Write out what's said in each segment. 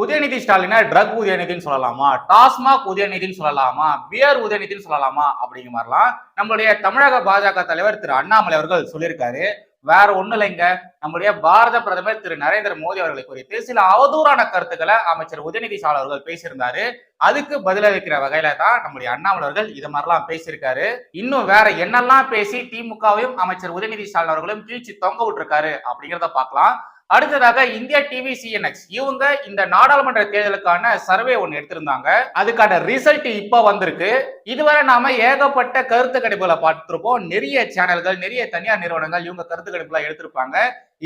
Udhayanidhi ஸ்டாலினா drug உதயநிதின்னு சொல்லலாமா? டாஸ்மாக் உதயநிதின்னு சொல்லலாமா? Pier உதயநிதின்னு சொல்லலாமா? அப்படிங்கிற மாதிரிலாம் நம்மளுடைய தமிழக பாஜக தலைவர் திரு அண்ணாமலை அவர்கள் சொல்லியிருக்காரு. வேற ஒண்ணும் இல்லைங்க. நம்முடைய பாரத பிரதமர் திரு நரேந்திர மோடி அவர்களை குறித்து சில அவதூறான கருத்துக்களை அமைச்சர் உதயநிதி ஸ்டாலின் அவர்கள் பேசியிருந்தாரு. அதுக்கு பதிலளிக்கிற வகையில தான் நம்முடைய அண்ணாமலை அவர்கள் இது மாதிரிலாம் பேசியிருக்காரு. இன்னும் வேற என்னெல்லாம் பேசி திமுகவையும் அமைச்சர் உதயநிதி ஸ்டாலின் அவர்களும் கீழ்ச்சி தொங்க விட்டுருக்காரு அப்படிங்கிறத பார்க்கலாம். அடுத்ததாக இந்தியா டிவி சிஎன்எக்ஸ் இவங்க இந்த நாடாளுமன்ற தேர்தலுக்கான சர்வே ஒன்று எடுத்திருந்தாங்க. அதுக்கான ரிசல்ட் இப்போ வந்திருக்கு. இதுவரை நாம ஏகப்பட்ட கருத்து கணிப்புகளை பார்த்திருப்போம். நிறைய சேனல்கள் நிறைய தனியார் நிறுவனங்கள் இவங்க கருத்து கணிப்புலாம் எடுத்திருப்பாங்க.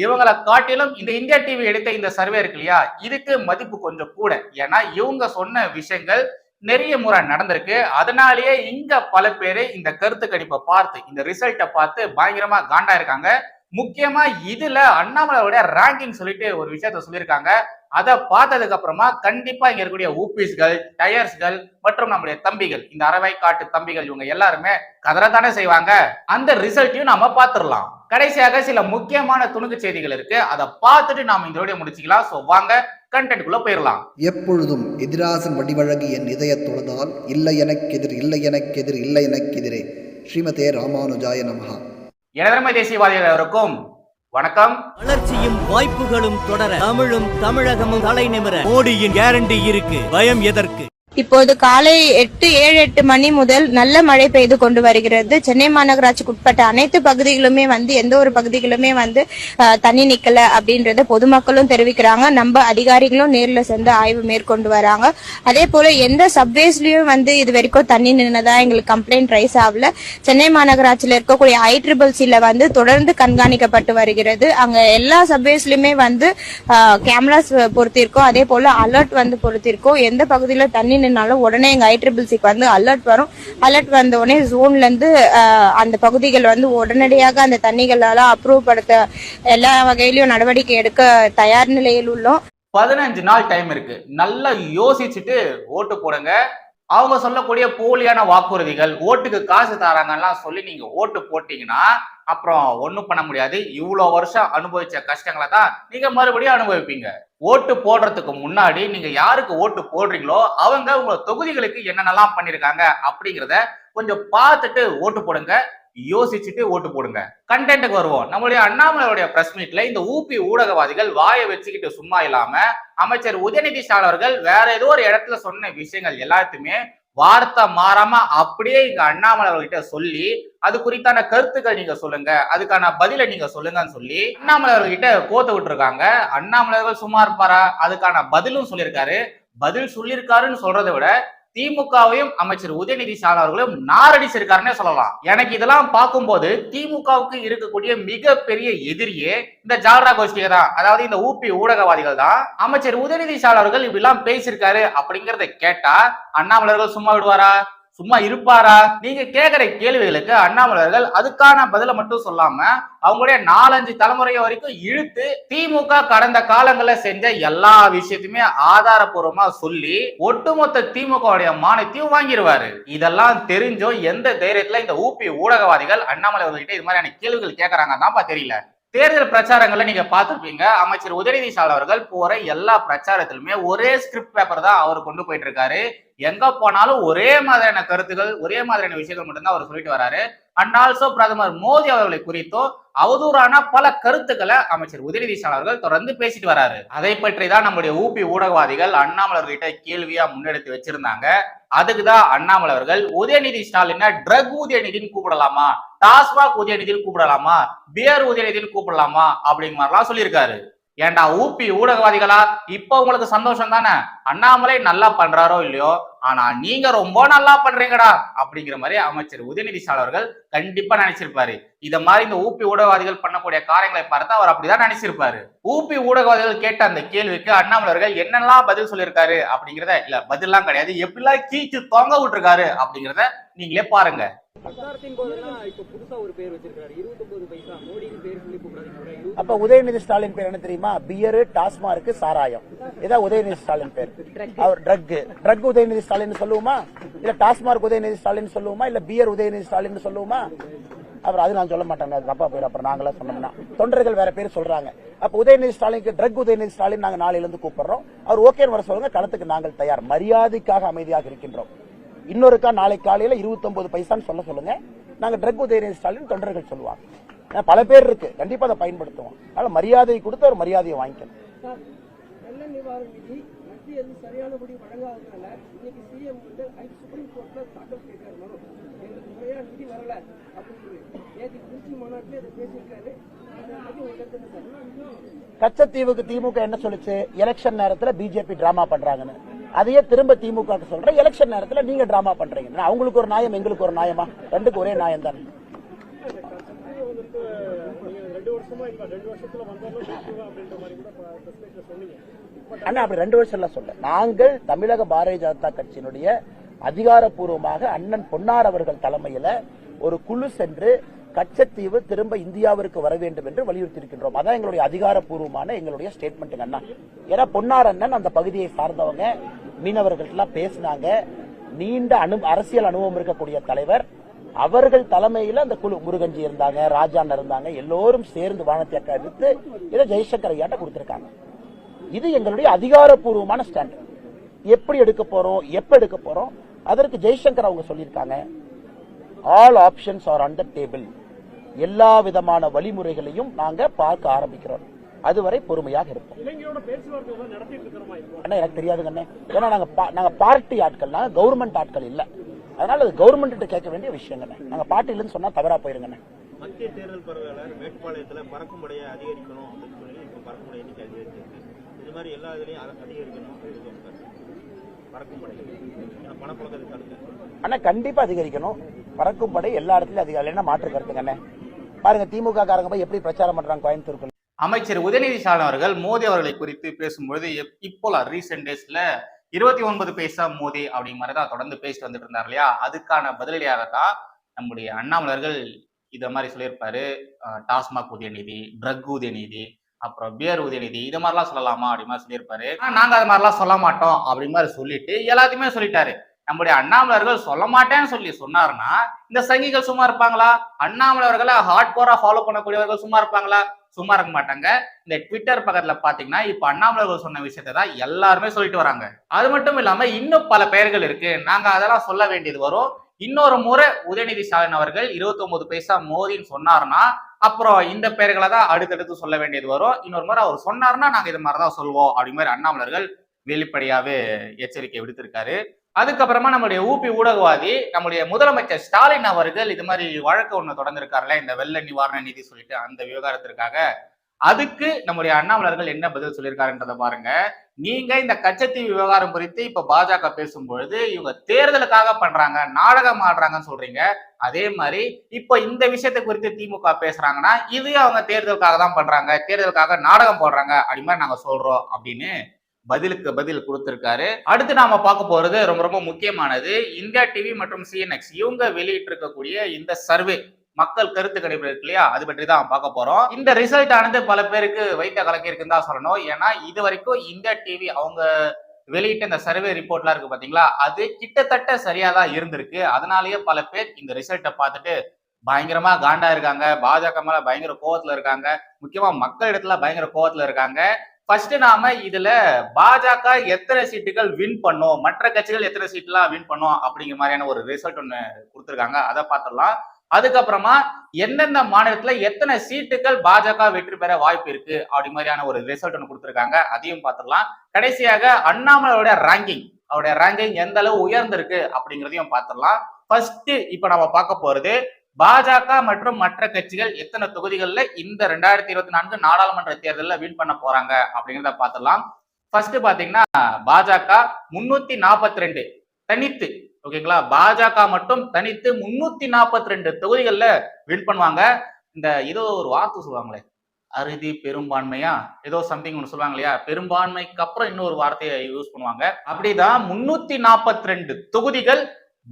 இவங்களை காட்டிலும் இந்த இந்தியா டிவி எடுத்த இந்த சர்வே இருக்கு இல்லையா? இதுக்கு மதிப்பு கொஞ்சம் கூட. ஏன்னா இவங்க சொன்ன விஷயங்கள் நிறைய முறை நடந்திருக்கு. அதனாலேயே இங்க பல பேரு இந்த கருத்து கணிப்பை பார்த்து இந்த ரிசல்ட்டை பார்த்து பயங்கரமா காண்டா இருக்காங்க. முக்கியமா இதுல அண்ணாமலையோட ரேங்கிங் சொல்லிட்டு ஒரு விஷயத்த சொல்லியிருக்காங்க. அதை பார்த்ததுக்கு அப்புறமா கண்டிப்பா இங்க இருக்கக்கூடிய ஊபிஸ்கள் டயர்ஸ்கள் மற்றும் நம்முடைய தம்பிகள் இந்த அரவை காட்டு தம்பிகள் இவங்க எல்லாருமே கதறத்தானே செய்வாங்க. அந்த ரிசல்ட்டையும் நாம பார்த்துடலாம். கடைசியாக சில முக்கியமான துணுக்கு செய்திகள் இருக்கு. அதை பார்த்துட்டு நாம இந்த வீடியோ முடிச்சுக்கலாம். சோ வாங்க கண்டென்ட்குள்ள போயிடலாம். எப்பொழுதும் எதிராசன் வடிவழகு என் இதய தொழுதால் இல்லை எனக்கெதிர் இல்லை எனக்கெதிர் இல்லை எனக்கெதிரே ஸ்ரீமதே ராமானுஜாய நமகா எனதர்மை தேசியவாதிகள் அனைவருக்கும் வணக்கம். வளர்ச்சியும் வாய்ப்புகளும் தொடர தமிழும் தமிழகமும் தலை நிமிர மோடியின் கேரண்டி இருக்கு. பயம் எதற்கு? இப்போது காலை எட்டு ஏழு எட்டு மணி முதல் நல்ல மழை பெய்து கொண்டு வருகிறது. சென்னை மாநகராட்சிக்கு உட்பட்ட அனைத்து பகுதிகளுமே வந்து எந்த ஒரு பகுதிகளுமே வந்து தண்ணி நிக்கல அப்படின்றத பொதுமக்களும் தெரிவிக்கிறாங்க. நம்ம அதிகாரிகளும் நேரில் சென்று ஆய்வு மேற்கொண்டு வராங்க. அதே போல எந்த சப்வேஸ்லயும் வந்து இது வரைக்கும் தண்ணி நின்னதா எங்களுக்கு கம்ப்ளைண்ட் ரைஸ் ஆகல. சென்னை மாநகராட்சியில் இருக்கக்கூடிய ஐ ட்ரிபிள் சில வந்து தொடர்ந்து கண்காணிக்கப்பட்டு வருகிறது. அங்க எல்லா சப்வேஸ்லயுமே வந்து கேமராஸ் பொருத்திருக்கோம். அதே போல அலர்ட் வந்து பொருத்திருக்கோம். எந்த பகுதியில தண்ணி நின்னாலும் உடனே எங்க ஐட்ரிபிள்சிக்கு வந்து அலர்ட் வரும். அலர்ட் வந்த உடனே ஜோன்ல இருந்து ஆஹ், அந்த பகுதிகள் வந்து உடனடியாக அந்த தண்ணிகளால அப்ரூவ் படுத்த எல்லா வகையிலும் நடவடிக்கை எடுக்க தயார் நிலையில் உள்ளோம். பதினஞ்சு நாள் டைம் இருக்கு. நல்லா யோசிச்சுட்டு ஓட்டு போடுங்க. அவங்க சொல்லக்கூடிய போலியான வாக்குறுதிகள் ஓட்டுக்கு காசு தராங்கலாம் சொல்லி நீங்க ஓட்டு போட்டீங்கன்னா அப்புறம் ஒன்றும் பண்ண முடியாது. இவ்வளோ வருஷம் அனுபவிச்ச கஷ்டங்களை தான் நீங்க மறுபடியும் அனுபவிப்பீங்க. ஓட்டு போடுறதுக்கு முன்னாடி நீங்க யாருக்கு ஓட்டு போடுறீங்களோ அவங்க உங்க தொகுதிகளுக்கு என்னென்னலாம் பண்ணியிருக்காங்க அப்படிங்கிறத கொஞ்சம் பார்த்துட்டு ஓட்டு போடுங்க. யோசிச்சுட்டு ஓட்டு போடுங்க. கண்டென்ட்டுக்கு வருவோம். நம்மளுடைய அண்ணாமலையுடைய பிரஸ் மீட்ல இந்த ஊபி ஊடகவாதிகள் வாயை வச்சுக்கிட்டு சும்மா இல்லாம அமைச்சர் உதயநிதி ஸ்டாலின் அவர்கள் வேற ஏதோ ஒரு இடத்துல சொன்ன விஷயங்கள் எல்லாத்தையுமே வார்த்தை மாறாம அப்படியே இங்க அண்ணாமலை அவர்கிட்ட சொல்லி அது குறித்தான கருத்துக்கள் நீங்க சொல்லுங்க அதுக்கான பதிலை நீங்க சொல்லுங்கன்னு சொல்லி அண்ணாமலை அவர்கிட்ட கோத்து விட்டுருக்காங்க. அண்ணாமலை அவர்கள் சும்மா இருப்பாரா? அதுக்கான பதிலும் சொல்லியிருக்காரு. பதில் சொல்லியிருக்காருன்னு சொல்றதை விட திமுகவையும் அமைச்சர் உதயநிதி ஸ்டாலின் அவர்களும் நாரடிச்சிருக்காருன்னே சொல்லலாம். எனக்கு இதெல்லாம் பார்க்கும்போது திமுகவுக்கு இருக்கக்கூடிய மிகப்பெரிய எதிரியே இந்த ஜால்ரா கோஷ்டியை தான். அதாவது இந்த ஊபி ஊடகவாதிகள் தான். அமைச்சர் உதயநிதி ஸ்டாலின் அவர்கள் இப்படிலாம் பேசியிருக்காரு அப்படிங்கறத கேட்டா அண்ணாமலர்கள் சும்மா விடுவாரா? சும்மா இருப்பாரா? நீங்க கேட்கிற கேள்விகளுக்கு அண்ணாமலையர்கள் அதுக்கான பதில மட்டும் சொல்லாம அவங்களுடைய நாலஞ்சு தலைமுறை வரைக்கும் இழுத்து திமுக கடந்த காலங்கள்ல செஞ்ச எல்லா விஷயத்தையுமே ஆதாரபூர்வமா சொல்லி ஒட்டுமொத்த திமுகவுடைய மானியத்தையும் வாங்கிடுவாரு இதெல்லாம் தெரிஞ்சோ எந்த தைரியத்துல இந்த ஊபி ஊடகவாதிகள் அண்ணாமலை அவர்கிட்ட இது மாதிரியான கேள்விகள் கேட்கறாங்க தான்ப்பா தெரியல. தேர்தல் பிரச்சாரங்கள்ல நீங்க பார்த்துருப்பீங்க. அமைச்சர் உதயநிதி ஸ்டாலின் அவர்கள் போற எல்லா பிரச்சாரத்திலுமே ஒரே ஸ்கிரிப்ட் பேப்பர் தான் அவர் கொண்டு போயிட்டு இருக்காரு. எங்க போனாலும் ஒரே மாதிரியான கருத்துகள் ஒரே மாதிரியான விஷயங்கள் மட்டும்தான் அவர் சொல்லிட்டு வராரு. அண்ட் ஆல்சோ பிரதமர் மோடி அவர்களை குறித்தோ அவதூறான பல கருத்துக்களை அமைச்சர் உதயநிதி அவர்கள் தொடர்ந்து பேசிட்டு வராரு. அதை பற்றி தான் நம்முடைய ஊபி ஊடகவாதிகள் அண்ணாமலர்கிட்ட கேள்வியா முன்னெடுத்து வச்சிருந்தாங்க. அதுக்குதான் தான் அவர்கள் உதயநிதி ஸ்டாலினை ட்ரக் உதயநிதினு கூப்பிடலாமா? டாஸ்மாக் உதயநிதினு கூப்பிடலாமா? பியர் உதயநிதின்னு கூப்பிடலாமா? அப்படிங்கிற மாதிரிலாம் சொல்லியிருக்காரு. ஏன்டா ஊபி ஊடகவாதிகளா? இப்ப உங்களுக்கு சந்தோஷம் தானே? அண்ணாமலை நல்லா பண்றாரோ இல்லையோ? ஆனா நீங்க ரொம்ப நல்லா பண்றீங்கடா அப்படிங்கிற மாதிரி அமைச்சர் உதயநிதி ஸ்டாலின் அவர்கள் கண்டிப்பா நினைச்சிருப்பாரு. இத மாதிரி இந்த ஊபி ஊடகவாதிகள் பண்ணக்கூடிய காரியங்களை பார்த்து அவர் அப்படிதான் நினைச்சிருப்பாரு. ஊபி ஊடகவாதிகள் கேட்ட அந்த கேள்விக்கு அண்ணாமலை அவர்கள் என்னெல்லாம் பதில் சொல்லியிருக்காரு அப்படிங்கிறத இல்ல பதில்லாம் கிடையாது. எப்படிலாம் கீச்சு தொங்க விட்டுருக்காரு அப்படிங்கிறத நீங்களே பாருங்க. பிரச்சாரத்தின் போதெல்லாம் இப்ப புதுசா ஒரு பேர் வச்சிருக்காரு. இருபத்தொன்பது பைசா. மோடின்னு பேர் சொல்லி அப்ப உதயநிதி ஸ்டாலின் பேர் என்ன தெரியுமா? பியரு டாஸ்மார்க்கு சாராயம். இதான் உதயநிதி ஸ்டாலின் பேர். அவர் ட்ரக் ட்ரக் உதயநிதி ஸ்டாலின் சொல்லுவோமா? இல்ல டாஸ்மார்க் உதயநிதி ஸ்டாலின் சொல்லுவோமா? இல்ல பியர் உதயநிதி ஸ்டாலின் சொல்லுவோமா? அப்புறம் அது நான் சொல்ல மாட்டேன். அது தப்பா போயிடும் அப்புறம் நாங்களா சொன்னோம்னா. தொண்டர்கள் வேற பேர் சொல்றாங்க. அப்ப உதயநிதி ஸ்டாலினுக்கு ட்ரக் உதயநிதி ஸ்டாலின் நாங்க நாளையில இருந்து கூப்பிடுறோம். அவர் ஓகே வர சொல்லுங்க. களத்துக்கு நாங்கள் தயார். மரியாதைக்காக அமைதியாக இருக்கின்றோம். இன்னொருக்கா நாளை காலையில 29 பைசான்னு சொல்ல சொல்லுங்க. நாங்க ட்ரக் உதயநிதி ஸ்டாலின் தொண்டர்கள் சொல்லுவாங்க. பல பேர் இருக்கு. கண்டிப்பா அதை பயன்படுத்துவோம். அதனால மரியாதை கொடுத்து ஒரு மரியாதையை வாங்கிக்கணும். கச்சத்தீவுக்கு திமுக என்ன சொல்லுச்சு? எலெக்ஷன் நேரத்துல பிஜேபி டிராமா பண்றாங்கன்னு. அதையே திரும்ப திமுக சொல்றேன். எலெக்ஷன் நேரத்துல நீங்க டிராமா பண்றீங்க அவங்களுக்கு ஒரு நியாயம் எங்களுக்கு ஒரு நியாயமா? ரெண்டுக்கு ஒரே நியாயம் தானே அண்ணா அப்படி ரெண்டு வருஷம் எல்லாம் சொல்ல நாங்கள் தமிழக பாரதிய ஜனதா கட்சியினுடைய அதிகாரப்பூர்வமாக அண்ணன் பொன்னார் அவர்கள் தலைமையில ஒரு குழு சென்று கச்சத்தீவு திரும்ப இந்தியாவிற்கு வர வேண்டும் என்று வலியுறுத்தி இருக்கின்றோம் அதான் எங்களுடைய அதிகாரப்பூர்வமான எங்களுடைய ஸ்டேட்மெண்ட் அண்ணா. ஏன்னா பொன்னார் அண்ணன் அந்த பகுதியை சார்ந்தவங்க மீனவர்கள் எல்லாம் பேசினாங்க. நீண்ட அனு அரசியல் அனுபவம் இருக்கக்கூடிய தலைவர். அவர்கள் தலைமையில அந்த குழு முருகன்ஜி இருந்தாங்க ராஜான் இருந்தாங்க எல்லோரும் சேர்ந்து வானத்தை எடுத்து இதை ஜெய்சங்கர் ஐயாட்ட கொடுத்திருக்காங்க. இது எங்களுடைய அதிகாரப்பூர்வமான ஸ்டாண்ட் எப்படி எடுக்க போறோம் எப்ப எடுக்க போறோம் அதற்கு ஜெய்சங்கர் அவங்க சொல்லியிருக்காங்க. All options are on the table எல்லா விதமான வழிமுறைகளையும் நாங்க பார்க்க ஆரம்பிக்கிறோம். அதுவரை பொறுமையாக இருப்போம். அண்ணா எனக்கு தெரியாதுங்க ஏன்னா நாங்க நாங்க பார்ட்டி ஆட்கள் நாங்க கவர்மெண்ட் ஆட்கள் இல்ல. அதனால அது கவர்மெண்ட் கேட்க வேண்டிய விஷயங்க நாங்க பார்ட்டிலன்னு சொன்னா தவறா போயிருங்க மத்திய தேர்தல் பரவாயில்ல மேட்டுப்பாளையத்துல பறக்கும் படையை அதிகரிக்கணும் அப்படின்னு சொல்லி இப்போ எண்ணிக்கை அதிகரிச்சிருக்கு. இது மாதிரி எல்லா இதுலயும் அதிகரிக்கணும் அப்படின்னு சொல்றாரு. பறக்கும் படை ஏன்னா பணப்புழக்கத்தை தடுக்க ஆனா கண்டிப்பா அதிகரிக்கணும். பறக்கும் படை எல்லா இடத்துலயும் என்ன மாற்று கருத்துங்க அண்ணே பாருங்க திமுக காரங்க போய் எப்படி பிரச்சாரம் பண்றாங்க கோயம்புத்தூருக்கு அமைச்சர் உதயநிதி ஸ்டாலின் அவர்கள் மோடி அவர்களை குறித்து பேசும்பொழுது இப்போ ரீசெண்ட் டேஸ்ல இருபத்தி ஒன்பது பைசா மோதி அப்படிங்கிற மாதிரி தான் தொடர்ந்து பேசிட்டு வந்துட்டு இருந்தார் இல்லையா? அதுக்கான பதிலடியாக தான் நம்முடைய அண்ணாமலர்கள் இதை மாதிரி சொல்லியிருப்பாரு. டாஸ்மாக் உதயநிதி ட்ரக் உதயநிதி அப்புறம் பியர் உதயநிதி இது மாதிரிலாம் சொல்லலாமா அப்படி மாதிரி சொல்லியிருப்பாரு. நாங்க அது மாதிரிலாம் சொல்ல மாட்டோம் அப்படி மாதிரி சொல்லிட்டு எல்லாத்தையுமே சொல்லிட்டாரு. நம்முடைய அண்ணாமலர்கள் சொல்ல மாட்டேன்னு சொல்லி சொன்னாருன்னா இந்த சங்கிகள் சும்மா இருப்பாங்களா? அண்ணாமலர்களை ஹார்ட் கோரா ஃபாலோ பண்ணக்கூடியவர்கள் சும்மா இருப்பாங்களா? சும்மா இருக்க மாட்டாங்க. இந்த ட்விட்டர் பக்கத்துல பாத்தீங்கன்னா இப்ப அண்ணாமலர்கள் சொன்ன விஷயத்தை தான் எல்லாருமே சொல்லிட்டு வராங்க. அது மட்டும் இல்லாம இன்னும் பல பெயர்கள் இருக்கு. நாங்க அதெல்லாம் சொல்ல வேண்டியது வரும். இன்னொரு முறை உதயநிதி ஸ்டாலின் அவர்கள் 29 பைசா மோதின்னு சொன்னாருன்னா அப்புறம் இந்த பெயர்களை தான் அடுத்தடுத்து சொல்ல வேண்டியது வரும். இன்னொரு முறை அவர் சொன்னாருன்னா நாங்க இது மாதிரி தான் சொல்வோம். அப்படி மாதிரி அண்ணாமலர்கள் வெளிப்படையாவே எச்சரிக்கை விடுத்திருக்காரு. அதுக்கப்புறமா நம்மளுடைய ஊபி ஊடகவாதி நம்முடைய முதலமைச்சர் ஸ்டாலின் அவர்கள் இது மாதிரி வழக்கு ஒன்று தொடர்ந்திருக்காருல்ல இந்த வெள்ள நிவாரண நிதி சொல்லிட்டு அந்த விவகாரத்திற்காக. அதுக்கு நம்முடைய அண்ணாமலர்கள் என்ன பதில் சொல்லியிருக்காருன்றத பாருங்க. நீங்க இந்த கச்சத்தீவு விவகாரம் குறித்து இப்ப பாஜக பேசும்பொழுது இவங்க தேர்தலுக்காக பண்றாங்க நாடகம் ஆடுறாங்கன்னு சொல்றீங்க. அதே மாதிரி இப்ப இந்த விஷயத்தை குறித்து திமுக பேசுறாங்கன்னா இது அவங்க தேர்தலுக்காக தான் பண்றாங்க தேர்தலுக்காக நாடகம் போடுறாங்க அப்படி மாதிரி நாங்க சொல்றோம் அப்படின்னு பதிலுக்கு பதில் கொடுத்திருக்காரு. அடுத்து நாம பார்க்க போறது ரொம்ப ரொம்ப முக்கியமானது. இந்தியா டிவி மற்றும் சிஎன்எக்ஸ் இவங்க வெளியிட்டு இருக்கக்கூடிய இந்த சர்வே மக்கள் கருத்து கணிப்பு இருக்கு இல்லையா? அது பற்றி தான் பார்க்க போறோம். இந்த ரிசல்ட் ஆனது பல பேருக்கு வைத்த கலக்கி இருக்குன்னு தான் சொல்லணும். ஏன்னா இது வரைக்கும் இந்தியா டிவி அவங்க வெளியிட்ட இந்த சர்வே ரிப்போர்ட்லாம் இருக்கு பாத்தீங்களா? அது கிட்டத்தட்ட சரியா தான் இருந்திருக்கு. அதனாலயே பல பேர் இந்த ரிசல்ட்டை பார்த்துட்டு பயங்கரமா காண்டா இருக்காங்க. பாஜக மேல பயங்கர கோவத்துல இருக்காங்க. முக்கியமா மக்கள் இடத்துல பயங்கர கோவத்துல இருக்காங்க. ஃபர்ஸ்ட் நாம இதுல பாஜக எத்தனை சீட்டுகள் வின் பண்ணும்? மற்ற கட்சிகள் எத்தனை சீட்லாம் வின் பண்ணும்? அப்படிங்கிற மாதிரியான ஒரு ரிசல்ட் ஒன்று கொடுத்துருக்காங்க. அதை பார்த்துடலாம். அதுக்கப்புறமா எந்தெந்த மாநிலத்துல எத்தனை சீட்டுகள் பாஜக வெற்றி பெற வாய்ப்பு இருக்கு? அப்படி மாதிரியான ஒரு ரிசல்ட் ஒன்று கொடுத்துருக்காங்க. அதையும் பார்த்துடலாம். கடைசியாக அண்ணாமலையோட ரேங்கிங் அவருடைய ரேங்கிங் எந்த அளவு உயர்ந்திருக்கு அப்படிங்கிறதையும் பார்த்துடலாம். ஃபர்ஸ்ட் இப்ப நம்ம பார்க்க போறது பாஜக மற்றும் மற்ற கட்சிகள் எத்தனை தொகுதிகளில் இந்த ரெண்டாயிரத்தி இருபத்தி நான்கு நாடாளுமன்ற தேர்தலில் வின் பண்ண போறாங்க அப்படிங்கிறத பார்த்துடலாம். ஃபர்ஸ்ட் பாத்தீங்கன்னா பாஜக முன்னூத்தி நாற்பத்தி ரெண்டு தனித்து ஓகேங்களா? பாஜக மட்டும் தனித்து முன்னூத்தி நாற்பத்தி ரெண்டு தொகுதிகளில் வின் பண்ணுவாங்க. இந்த ஏதோ ஒரு வார்த்தை சொல்லுவாங்களே அறுதி பெரும்பான்மையா? ஏதோ சம்திங் ஒன்று சொல்லுவாங்க இல்லையா? பெரும்பான்மைக்கு அப்புறம் இன்னொரு வார்த்தையை யூஸ் பண்ணுவாங்க. அப்படிதான் முன்னூத்தி நாற்பத்தி ரெண்டு தொகுதிகள்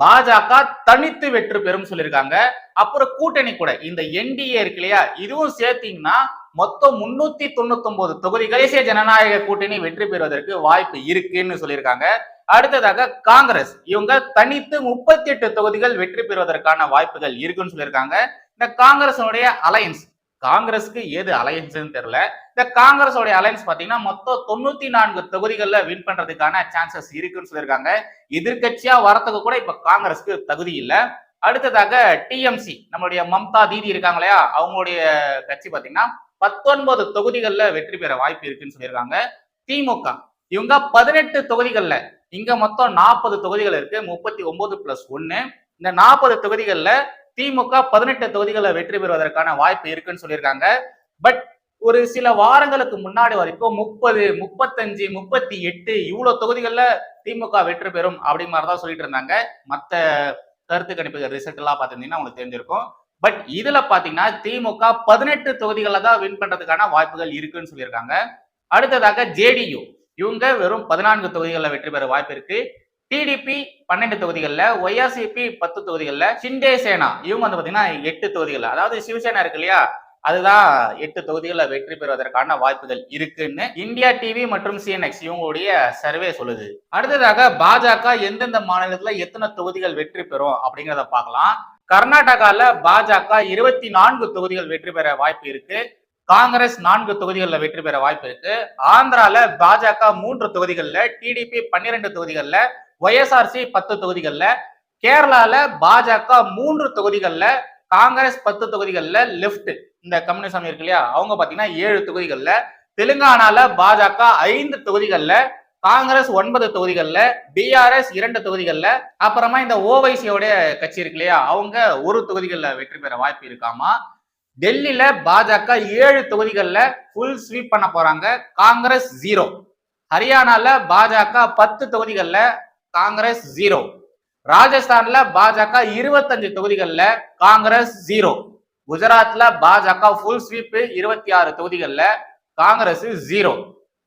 பாஜக தனித்து வெற்றி பெறும் சொல்லியிருக்காங்க. அப்புறம் கூட்டணி கூட இந்த என்டிஏ இருக்கு இல்லையா இதுவும் சேர்த்தீங்கன்னா மொத்தம் முன்னூத்தி தொண்ணூத்தி ஒன்பது தொகுதிகள் தேசிய ஜனநாயக கூட்டணி வெற்றி பெறுவதற்கு வாய்ப்பு இருக்குன்னு சொல்லியிருக்காங்க. அடுத்ததாக காங்கிரஸ் இவங்க தனித்து முப்பத்தி எட்டு தொகுதிகள் வெற்றி பெறுவதற்கான வாய்ப்புகள் இருக்குன்னு சொல்லியிருக்காங்க. இந்த காங்கிரஸோடைய அலையன்ஸ் காங்கிரஸ்க்கு எது அலையன்ஸ்ன்னு தெரியல இந்த காங்கிரஸோட அலையன்ஸ் பாத்தீங்கன்னா மொத்தம் தொண்ணூத்தி நான்கு தொகுதிகளில் வின் பண்றதுக்கான சான்சஸ் இருக்குன்னு சொல்லியிருக்காங்க. எதிர்கட்சியா வரத்துக்கு கூட இப்ப காங்கிரஸ்க்கு தகுதி இல்லை. அடுத்ததாக டிஎம்சி நம்மளுடைய மம்தா தீதி இருக்காங்க இல்லையா? அவங்களுடைய கட்சி பாத்தீங்கன்னா பத்தொன்பது தொகுதிகளில் வெற்றி பெற வாய்ப்பு இருக்குன்னு சொல்லியிருக்காங்க. திமுக இவங்க பதினெட்டு தொகுதிகளில் இங்க மொத்தம் நாற்பது தொகுதிகள் இருக்கு முப்பத்தி ஒன்பது பிளஸ் ஒன்னு. இந்த நாற்பது தொகுதிகளில் திமுக பதினெட்டு தொகுதிகளில் வெற்றி பெறுவதற்கான வாய்ப்பு இருக்குன்னு சொல்லியிருக்காங்க. பட் ஒரு சில வாரங்களுக்கு முன்னாடி வரைக்கும் முப்பது முப்பத்தஞ்சு முப்பத்தி எட்டு இவ்வளவு தொகுதிகளில் திமுக வெற்றி பெறும் அப்படி மாதிரி தான் சொல்லிட்டு இருந்தாங்க. மற்ற கருத்து கணிப்புகள் ரிசல்ட் எல்லாம் பார்த்திருந்தீங்கன்னா உங்களுக்கு தெரிஞ்சிருக்கும். பட் இதுல பாத்தீங்கன்னா திமுக பதினெட்டு தொகுதிகளில் தான் வின் பண்றதுக்கான வாய்ப்புகள் இருக்குன்னு சொல்லியிருக்காங்க. அடுத்ததாக ஜேடியு இவங்க வெறும் பதினான்கு தொகுதிகளில் வெற்றி பெற வாய்ப்பு இருக்கு. டிடிபி பன்னெண்டு தொகுதிகளில் ஒய்ஆர்சிபி பத்து தொகுதிகளில் சிண்டே சேனா இவங்க வந்து பாத்தீங்கன்னா எட்டு தொகுதிகள். அதாவது சிவசேனா இருக்கு இல்லையா? அதுதான் எட்டு தொகுதிகளில் வெற்றி பெறுவதற்கான வாய்ப்புகள் இருக்குன்னு இந்தியா டிவி மற்றும் சிஎன்எக்ஸ் இவங்களுடைய சர்வே சொல்லுது. அடுத்ததாக பாஜக எந்தெந்த மாநிலத்துல எத்தனை தொகுதிகள் வெற்றி பெறும் அப்படிங்கிறத பார்க்கலாம். கர்நாடகால பாஜக இருபத்தி நான்கு தொகுதிகள் வெற்றி பெற வாய்ப்பு இருக்கு. காங்கிரஸ் நான்கு தொகுதிகளில் வெற்றி பெற வாய்ப்பு இருக்கு. ஆந்திரால பாஜக மூன்று தொகுதிகளில் டிடிபி பன்னிரெண்டு தொகுதிகளில் ஒய்எஸ்ஆர்சி பத்து தொகுதிகளில் கேரளால பாஜக மூன்று தொகுதிகளில் காங்கிரஸ் பத்து தொகுதிகளில் லெப்ட் இந்த கம்யூனிசம் இருக்கு இல்லையா? அவங்க பாத்தீங்கன்னா ஏழு தொகுதிகள்ல தெலுங்கானால பாஜக ஐந்து தொகுதிகள்ல காங்கிரஸ் ஒன்பது தொகுதிகள்ல பிஆர்எஸ் இரண்டு தொகுதிகள்ல அப்புறமா இந்த ஓவைசியோடைய கட்சி இருக்கு இல்லையா? அவங்க ஒரு தொகுதிகள்ல வெற்றி பெற வாய்ப்பு இருக்காமா? டெல்லியில பாஜக ஏழு தொகுதிகள்ல ஃபுல் ஸ்வீப் பண்ண போறாங்க. காங்கிரஸ் ஜீரோ ஹரியானால பாஜக பத்து தொகுதிகள்ல காங்கிரஸ் ஜீரோ ராஜஸ்தான்ல பாஜக இருபத்தஞ்சு தொகுதிகள்ல காங்கிரஸ் ஜீரோ குஜராத்ல பாஜக ஃபுல் ஸ்வீப் இருபத்தி ஆறு தொகுதிகளில் காங்கிரஸ் ஜீரோ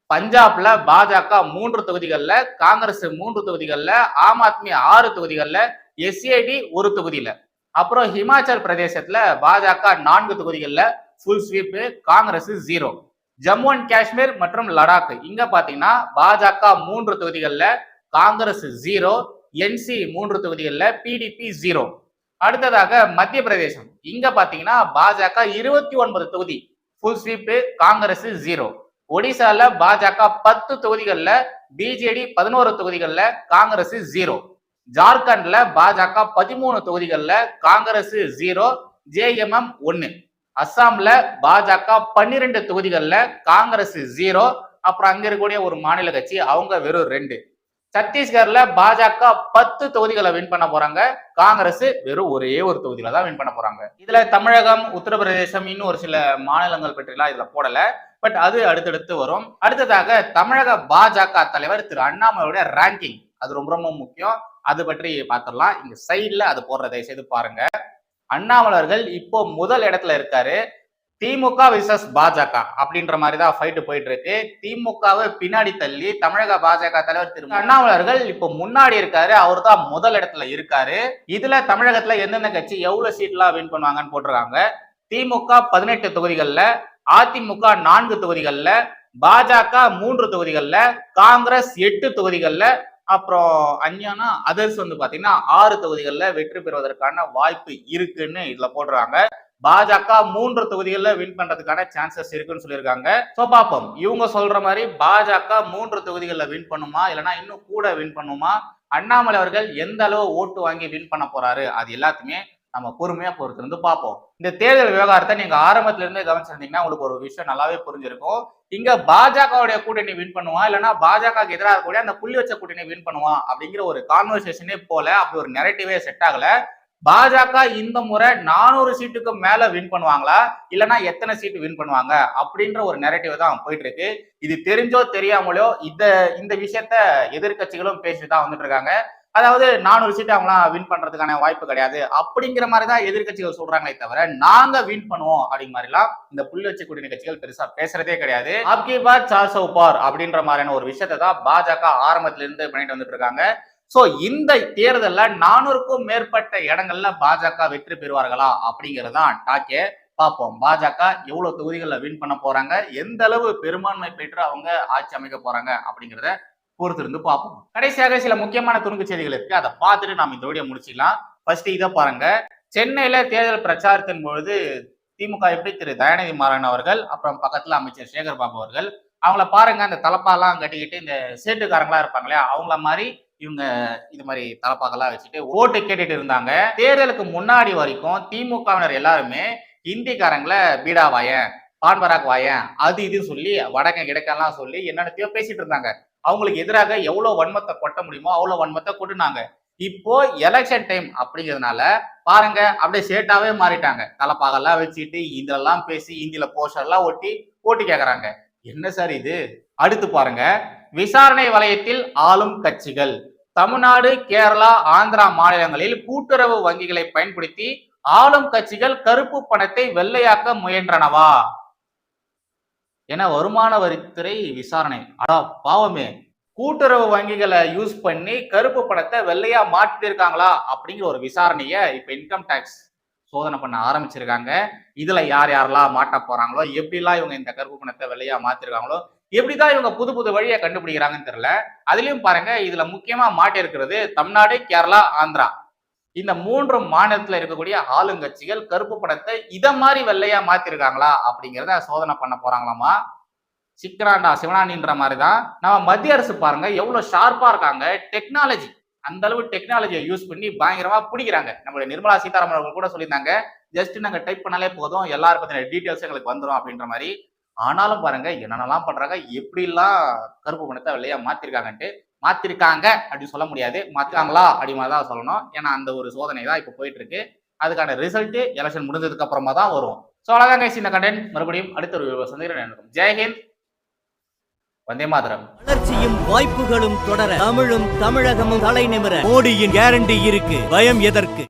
பஞ்சாப்ல பாஜக மூன்று தொகுதிகளில் காங்கிரஸ் மூன்று தொகுதிகளில் ஆம் ஆத்மி ஆறு தொகுதிகளில் எஸ்ஏடி ஒரு தொகுதியில. அப்புறம் ஹிமாச்சல் பிரதேசத்துல பாஜக நான்கு தொகுதிகளில் full sweep Congress zero Jammu and Kashmir மற்றும் லடாக். இங்க பாத்தீங்கன்னா பாஜக மூன்று தொகுதிகளில் காங்கிரஸ் ஜீரோ என்சி மூன்று தொகுதிகளில் பிடிபி ஜீரோ அடுத்ததாக மத்திய பிரதேசம். இங்க பாத்தீங்கன்னா பாஜக இருபத்தி ஒன்பது தொகுதி. ஃபுல் ஸ்வீப்பு காங்கிரஸ் ஜீரோ ஒடிசால பாஜக பத்து தொகுதிகளில் பிஜேடி பதினோரு தொகுதிகளில் காங்கிரஸ் ஜீரோ ஜார்க்கண்ட்ல பாஜக பதிமூணு தொகுதிகளில் காங்கிரஸ் ஜீரோ ஜேஎம்எம் ஒன்னு. அஸ்ஸாம்ல பாஜக பன்னிரெண்டு தொகுதிகளில் காங்கிரஸ் ஜீரோ அப்புறம் அங்க இருக்கக்கூடிய ஒரு மாநில கட்சி அவங்க வெறும் ரெண்டு. சத்தீஸ்கர்ல பாஜக பத்து தொகுதிகளை வின் பண்ண போறாங்க. காங்கிரஸ் வெறும் ஒரே ஒரு தொகுதியில தான் வின் பண்ண போறாங்க. இதுல தமிழகம் உத்தரப்பிரதேசம் இன்னும் ஒரு சில மாநிலங்கள் பற்றிலாம் இதுல போடல. பட் அது அடுத்தடுத்து வரும். அடுத்ததாக தமிழக பாஜக தலைவர் திரு அண்ணாமலையோட ரேங்கிங் அது ரொம்ப ரொம்ப முக்கியம். அது பற்றி பார்த்துடலாம் இங்க சைட்ல அது போடுறதை செய்து பாருங்க. அண்ணாமலர்கள் இப்போ முதல் இடத்துல இருக்காரு. திமுக விசஸ் பாஜக அப்படின்ற மாதிரி தான் ஃபைட்டு போயிட்டு இருக்கு. திமுகவை பின்னாடி தள்ளி தமிழக பாஜக தலைவர் திரு அண்ணாமலர்கள் இப்போ முன்னாடி இருக்காரு அவர் தான் முதல் இடத்துல இருக்காரு. இதுல தமிழகத்துல எந்தெந்த கட்சி எவ்வளவு சீட்லாம் வின் பண்ணுவாங்கன்னு போட்டிருக்காங்க. திமுக பதினெட்டு தொகுதிகளில் அதிமுக நான்கு தொகுதிகளில் பாஜக மூன்று தொகுதிகளில் காங்கிரஸ் எட்டு தொகுதிகளில் அப்புறம் அஞ்சானா அதர்ஸ் வந்து பார்த்தீங்கன்னா ஆறு தொகுதிகளில் வெற்றி பெறுவதற்கான வாய்ப்பு இருக்குன்னு இதில் போடுறாங்க பாஜக மூன்று தொகுதிகளில் வின் பண்றதுக்கான சான்சஸ் இருக்குன்னு சொல்லியிருக்காங்க. ஸோ பார்ப்போம். இவங்க சொல்ற மாதிரி பாஜக மூன்று தொகுதிகளில் வின் பண்ணுமா? இல்லைன்னா இன்னும் கூட வின் பண்ணுமா? அண்ணாமலை அவர்கள் எந்த அளவு ஓட்டு வாங்கி வின் பண்ண போறாரு? அது எல்லாத்தையுமே நம்ம பொறுமையா பொறுத்திருந்து பார்ப்போம். இந்த தேர்தல் விவகாரத்தை நீங்க ஆரம்பத்துல இருந்தே கவனிச்சிருந்தீங்கன்னா உங்களுக்கு ஒரு விஷயம் நல்லாவே புரிஞ்சிருக்கும். இங்க பாஜகவுடைய கூட்டணி வின் பண்ணுவான் இல்லைன்னா பாஜக எதிராக இருக்கக்கூடிய அந்த புள்ளி வச்ச கூட்டணி வின் பண்ணுவான் அப்படிங்கிற ஒரு கான்வர்சேஷனே போல அப்படி ஒரு நெரட்டிவே செட் ஆகல. பாஜக இந்த முறை நானூறு சீட்டுக்கு மேல வின் பண்ணுவாங்களா? இல்லைன்னா எத்தனை சீட்டு வின் பண்ணுவாங்க? அப்படின்ற ஒரு நெரட்டிவ் தான் போயிட்டு இருக்கு இது தெரிஞ்சோ தெரியாமலோ இந்த இந்த விஷயத்த எதிர்க்கட்சிகளும் பேசிட்டு வந்துட்டு இருக்காங்க அதாவது நானூறு சீட்டு அவங்களாம் வின் பண்றதுக்கான வாய்ப்பு கிடையாது. அப்படிங்கிற மாதிரி தான் எதிர்க்கட்சிகள் சொல்றாங்களே தவிர நாங்க வின் பண்ணுவோம் அப்படிங்கிற மாதிரிலாம் இந்த புள்ளி வச்சு கூட்டணி கட்சிகள் பெருசா பேசுறதே கிடையாது. அப்கி பார் சார் சௌ பார் அப்படின்ற மாதிரியான ஒரு விஷயத்த தான் பாஜக ஆரம்பத்திலிருந்து பண்ணிட்டு வந்துட்டு இருக்காங்க சோ இந்த தேர்தலில் நானூறுக்கும் மேற்பட்ட இடங்கள்ல பாஜக வெற்றி பெறுவார்களா அப்படிங்கறதுதான் டாக்கே பார்ப்போம். பாஜக எவ்வளவு தொகுதிகளில் வின் பண்ண போறாங்க எந்த அளவு பெரும்பான்மை பெற்று அவங்க ஆட்சி அமைக்க போறாங்க அப்படிங்கிறத பொறுத்திருந்து பார்ப்போம். கடைசியாக சில முக்கியமான துணுக்கு செய்திகள் இருக்கு. அதை பார்த்துட்டு நாம் இந்த வீடியோ முடிச்சிக்கலாம் ஃபர்ஸ்ட் இதை பாருங்க. சென்னையில தேர்தல் பிரச்சாரத்தின் பொழுது திமுக எப்படி திரு தயாநிதி மாறன் அவர்கள் அப்புறம் பக்கத்துல அமைச்சர் சேகர் பாபு அவர்கள் அவங்கள பாருங்க. அந்த தலப்பாலாம் கட்டிக்கிட்டு இந்த சேட்டுக்காரங்களா இருப்பாங்க இல்லையா? அவங்கள மாதிரி இவங்க இது மாதிரி தலப்பாக்கெல்லாம் வச்சுட்டு ஓட்டு கேட்டுட்டு இருந்தாங்க. தேர்தலுக்கு முன்னாடி வரைக்கும் திமுகவினர் எல்லாருமே ஹிந்திக்காரங்களை பீடா வாயன் பான்பராக் வாயன் அது இதுன்னு சொல்லி வடக்க கிடக்கெல்லாம் சொல்லி என்னென்னத்தையோ பேசிட்டு இருந்தாங்க. அவங்களுக்கு எதிராக எவ்வளவு வன்மத்தை கொட்ட முடியுமோ அவ்வளவு வன்மத்தை கொட்டுனாங்க. இப்போ எலெக்ஷன் டைம் அப்படிங்கிறதுனால பாருங்க அப்படியே சேட்டாவே மாறிட்டாங்க. தலைப்பாகெல்லாம் வச்சுட்டு இதெல்லாம் பேசி இந்தியில போஸ்டர்லாம் ஒட்டி ஓட்டு கேட்கறாங்க என்ன சார் இது? அடுத்து பாருங்க. விசாரணை வலயத்தில் ஆளும் கட்சிகள். தமிழ்நாடு கேரளா ஆந்திரா மாநிலங்களில் கூட்டுறவு வங்கிகளை பயன்படுத்தி ஆளும் கட்சிகள் கருப்பு பணத்தை வெள்ளையாக்க முயன்றனவா? என வருமான வரித்துறை விசாரணை. அடா பாவமே. கூட்டுறவு வங்கிகளை யூஸ் பண்ணி கருப்பு பணத்தை வெள்ளையா மாற்றிருக்காங்களா அப்படிங்கிற ஒரு விசாரணையை இப்ப இன்கம் டேக்ஸ் சோதனை பண்ண ஆரம்பிச்சிருக்காங்க. இதுல யார் யாரெல்லாம் மாட்ட போறாங்களோ எப்படிலாம் இவங்க இந்த கருப்பு பணத்தை வெள்ளையா மாத்திருக்காங்களோ எப்படிதான் இவங்க புது புது வழியை கண்டுபிடிக்கிறாங்கன்னு தெரியல. அதுலயும் பாருங்க இதுல முக்கியமா மாட்டி இருக்கிறது தமிழ்நாடு கேரளா ஆந்திரா. இந்த மூன்று மாநிலத்துல இருக்கக்கூடிய ஆளுங்கட்சிகள் கருப்பு படத்தை இத மாதிரி வெள்ளையா மாத்திருக்காங்களா அப்படிங்கிறத சோதனை பண்ண போறாங்களாமா? சிக்கராண்டா சிவனாண்டின்ற மாதிரி தான் நம்ம மத்திய அரசு பாருங்க எவ்வளவு ஷார்ப்பா இருக்காங்க. டெக்னாலஜி அந்த அளவு டெக்னாலஜியை யூஸ் பண்ணி பயங்கரமா பிடிக்கிறாங்க. நம்மளுடைய நிர்மலா சீதாராமன் அவர்கள் கூட சொல்லியிருந்தாங்க ஜஸ்ட் நாங்க டைப் பண்ணாலே போதும் எல்லாரும் பத்தின டீட்டெயில்ஸ் எங்களுக்கு வந்துடும் அப்படின்ற மாதிரி. ஆனாலும் பாருங்க என்னென்னலாம் பண்றாங்க எப்படிலாம் கருப்பு பணத்தை வெள்ளையா மாத்திருக்காங்கன்ட்டு மாத்திருக்காங்க அப்படின்னு சொல்ல முடியாது. மாத்திருக்காங்களா அப்படிமா தான் சொல்லணும். ஏன்னா அந்த ஒரு சோதனை தான் இப்போ போயிட்டு இருக்கு அதுக்கான ரிசல்ட் எலெக்ஷன் முடிஞ்சதுக்கு அப்புறமா தான் வரும். ஸோ அவ்வளோதாங்க இந்த கண்டென்ட் மறுபடியும் அடுத்த ஒரு சந்திரன் ஜெயஹிந்த் வந்தே மாதரம். வளர்ச்சியும் வாய்ப்புகளும் தொடர தமிழும் தமிழகமும் தலை நிமிர மோடியின் கேரண்டி இருக்கு. பயம் எதற்கு?